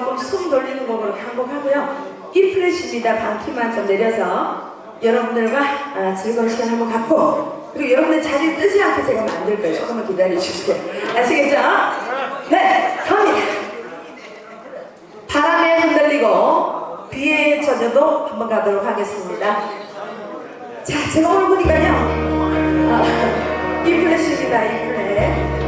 조금 숨 돌리는 곡으로 반복하고요. 힙플랫입니다. 반키만 좀 내려서 여러분들과 아, 즐거운 시간 한번 갖고 그리고 여러분들 자리 뜨지 않게 제가 만들 거예요. 조금만 기다려주시고 아시겠죠? 네, 갑니다. 바람에 흔들리고 비에 젖어도 한번 가도록 하겠습니다. 자, 제가 오늘 보니까요. 아, 이 플래시입니다 이 플래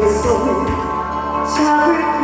계속 잡을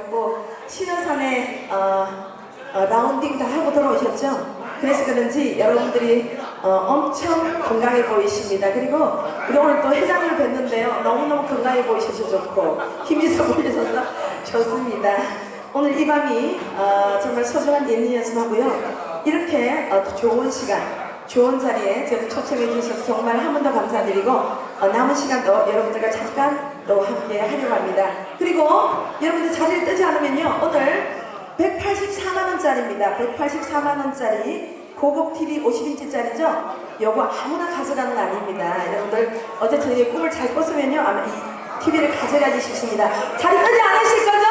들어오셨고 신여산에 어, 어, 라운딩 다 하고 들어오셨죠? 그래서 그런지 여러분들이 어, 엄청 건강해 보이십니다. 그리고 우리 오늘 또 회장을 뵀는데요. 너무너무 건강해 보이셔서 좋고 힘이 있어 보이셔서 좋습니다. 오늘 이 밤이 어, 정말 소중한 예능이었으고요. 이렇게 어, 좋은 시간, 좋은 자리에 저를 초청해 주셔서 정말 한 번 더 감사드리고 어, 남은 시간 도 여러분들과 잠깐 또 함께 하려고 합니다. 그리고 여러분들 자리를 뜨지 않으면요. 오늘 184만 원짜리입니다. 184만 원짜리 고급 TV 50인치짜리죠? 요거 아무나 가져가는 거 아닙니다. 여러분들 어제 저녁에 꿈을 잘 꿨으면요 아마 이 TV를 가져가기 쉽습니다. 자리 뜨지 않으실 거죠?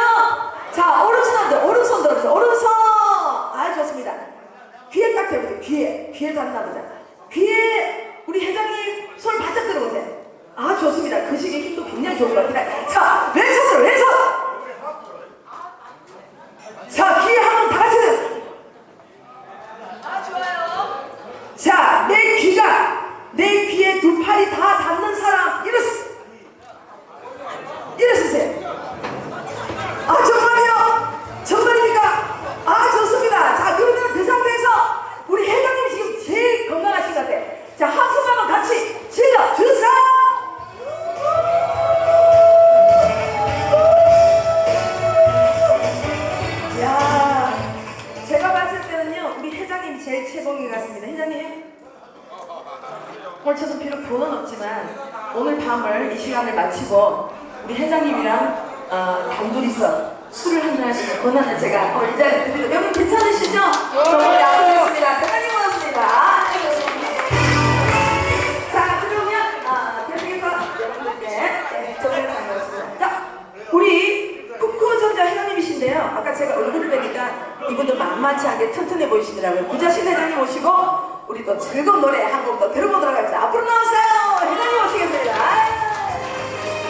자 오른손 들 오른손 들어보세요. 오른손 아 좋습니다. 귀에 딱 대보세요. 귀에 귀에 닿나 보자. 귀에 우리 회장님 손 바짝 들어보세요. 아 좋습니다. 그 시기에 힘도 굉장히 좋은 것 같아요. 자 왼손으로 왼손. 자 귀에 한번 다 같이. 아 좋아요. 자, 내 귀가 내 팔이 다 닿는 사람 일어서 일어서세요. 아 정말요? 정말입니까? 아 좋습니다. 자 그러면 그 상태에서 우리 회장님 지금 제일 건강하신 것 같아. 자 한숨 한번 같이 질러 주세요. 야, 제가 봤을 때는요, 우리 회장님이 제일 최고인 것 같습니다. 회장님. 저도 비록 돈은 없지만 오늘 밤을 이 시간을 마치고 우리 회장님이랑 어, 단둘이서 술을 한잔 할수 있는 권한을 제가 어, 이제 드리고 여러분 괜찮으시죠? 너무 약속했습니다. 대단히 고맙습니다. 자, 그러면 아, 계속해서 여러분들께 네, 정리를. 자, 우리 쿠쿠전자 회장님이신데요. 아까 제가 얼굴을 뵈니까 이분도 만만치 않게 튼튼해 보이시더라고요. 구자신 회장님 오시고 우리 또 즐거운 노래 한 곡 더 들어보도록 하겠습니다. 앞으로 나오세요. 회장님 오시겠습니다.